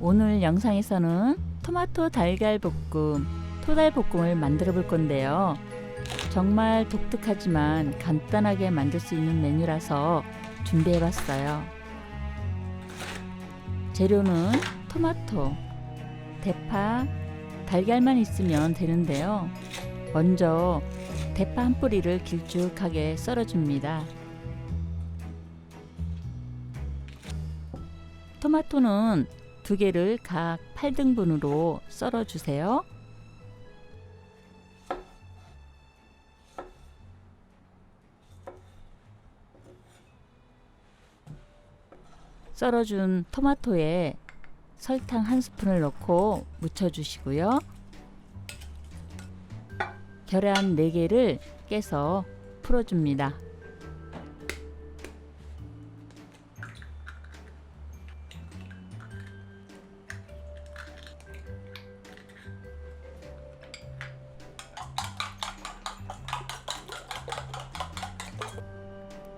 오늘 영상에서는 토마토 달걀 볶음, 토달 볶음을 만들어 볼 건데요. 정말 독특하지만 간단하게 만들 수 있는 메뉴라서 준비해 봤어요. 재료는 토마토, 대파, 달걀만 있으면 되는데요. 먼저 대파 한 뿌리를 길쭉하게 썰어줍니다. 토마토는 두 개를 각 8등분으로 썰어 주세요. 썰어준 토마토에 설탕 한 스푼을 넣고 묻혀주시고요. 계란 4개를 깨서 풀어줍니다.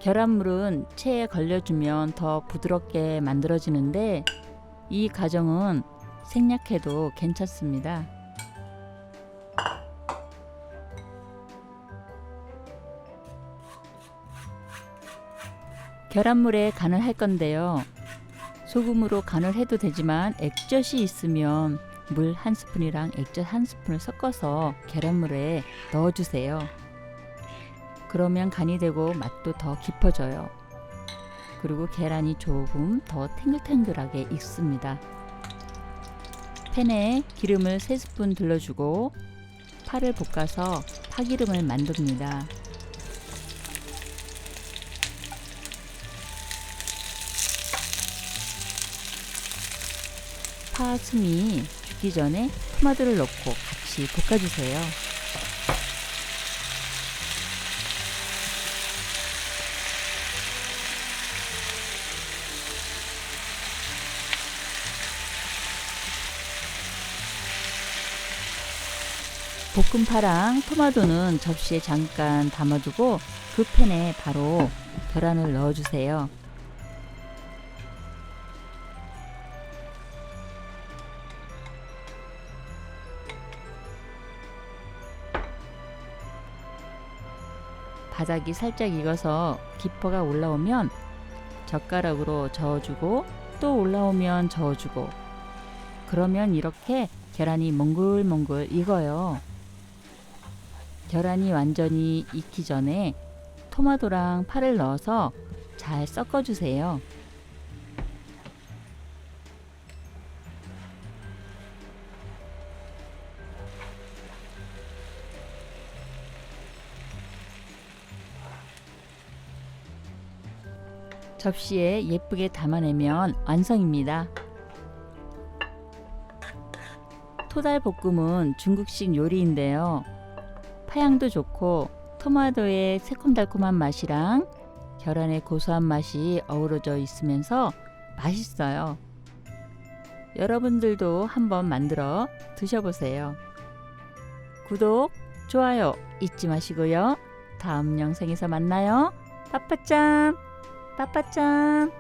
계란물은 체에 걸려주면 더 부드럽게 만들어지는데 이 과정은 생략해도 괜찮습니다. 계란물에 간을 할 건데요. 소금으로 간을 해도 되지만 액젓이 있으면 물 한 스푼이랑 액젓 한 스푼을 섞어서 계란물에 넣어주세요. 그러면 간이 되고 맛도 더 깊어져요. 그리고 계란이 조금 더 탱글탱글하게 익습니다. 팬에 기름을 3스푼 둘러주고 파를 볶아서 파기름을 만듭니다. 파 숨이 죽기 전에 토마토를 넣고 같이 볶아주세요. 볶은 파랑 토마토는 접시에 잠깐 담아두고 그 팬에 바로 계란을 넣어주세요. 바닥이 살짝 익어서 기포가 올라오면 젓가락으로 저어주고 또 올라오면 저어주고 그러면 이렇게 계란이 몽글몽글 익어요. 계란이 완전히 익기 전에 토마토랑 파를 넣어서 잘 섞어주세요. 접시에 예쁘게 담아내면 완성입니다. 토달 볶음은 중국식 요리인데요. 파향도 좋고 토마토의 새콤달콤한 맛이랑 계란의 고소한 맛이 어우러져 있으면서 맛있어요. 여러분들도 한번 만들어 드셔보세요. 구독, 좋아요 잊지 마시고요. 다음 영상에서 만나요. 빠빠짱! 빠빠짱!